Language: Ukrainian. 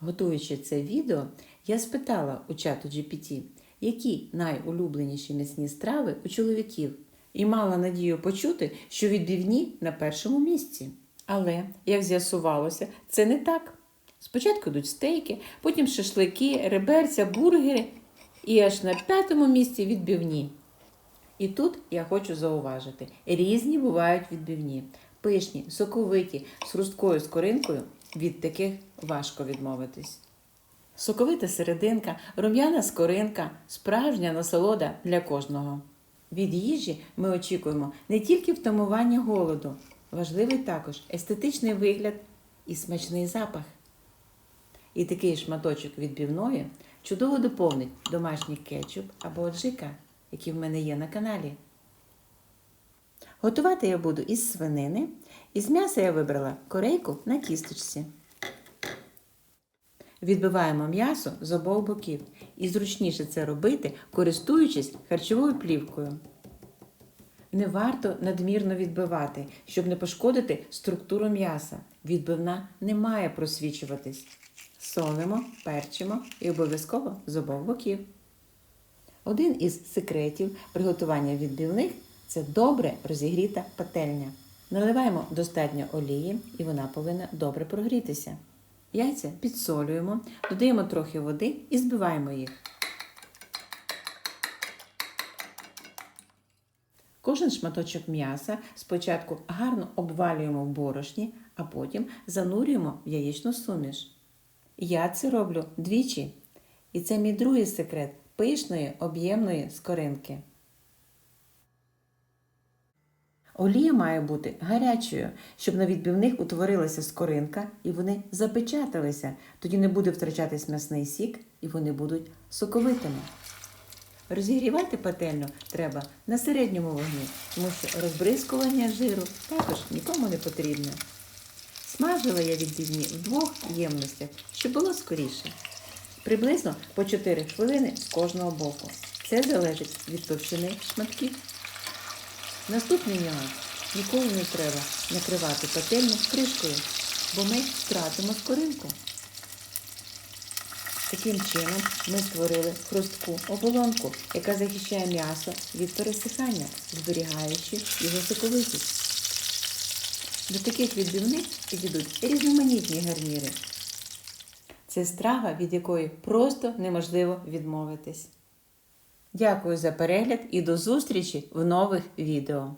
Готуючи це відео, я спитала у чату GPT, які найулюбленіші м'ясні страви у чоловіків, і мала надію почути, що відбивні на першому місці. Але, як з'ясувалося, це не так. Спочатку йдуть стейки, потім шашлики, реберця, бургери і аж на п'ятому місці відбивні. І тут я хочу зауважити: різні бувають відбивні. Пишні, соковиті, з хрусткою скоринкою від таких важко відмовитись. Соковита серединка, рум'яна скоринка, справжня насолода для кожного. Від їжі ми очікуємо не тільки втамування голоду, важливий також естетичний вигляд і смачний запах. І такий шматочок відбивної чудово доповнить домашній кетчуп або аджика, які в мене є на каналі. Готувати я буду із свинини. Із м'яса я вибрала корейку на кісточці. Відбиваємо м'ясо з обох боків. І зручніше це робити, користуючись харчовою плівкою. Не варто надмірно відбивати, щоб не пошкодити структуру м'яса. Відбивна не має просвічуватись. Солимо, перчимо і обов'язково з обох боків. Один із секретів приготування відбивних це добре розігріта пательня. Наливаємо достатньо олії і вона повинна добре прогрітися. Яйця підсолюємо, додаємо трохи води і збиваємо їх. Кожен шматочок м'яса спочатку гарно обвалюємо в борошні, а потім занурюємо в яєчну суміш. Я це роблю двічі. І це мій другий секрет пишної об'ємної скоринки. Олія має бути гарячою, щоб на відбивних утворилася скоринка і вони запечаталися. Тоді не буде втрачатись м'ясний сік і вони будуть соковитими. Розігрівати пательню треба на середньому вогні, тому що розбризкування жиру також нікому не потрібне. Смажила я відбивні в двох ємностях, щоб було скоріше. Приблизно по 4 хвилини з кожного боку. Це залежить від товщини шматків. Наступний нюанс. Ніколи не треба накривати пательню кришкою, бо ми втратимо скоринку. Таким чином ми створили хрустку оболонку, яка захищає м'ясо від пересихання, зберігаючи його соковитість. До таких відбивних підійдуть різноманітні гарніри. Це страва, від якої просто неможливо відмовитись. Дякую за перегляд і до зустрічі в нових відео.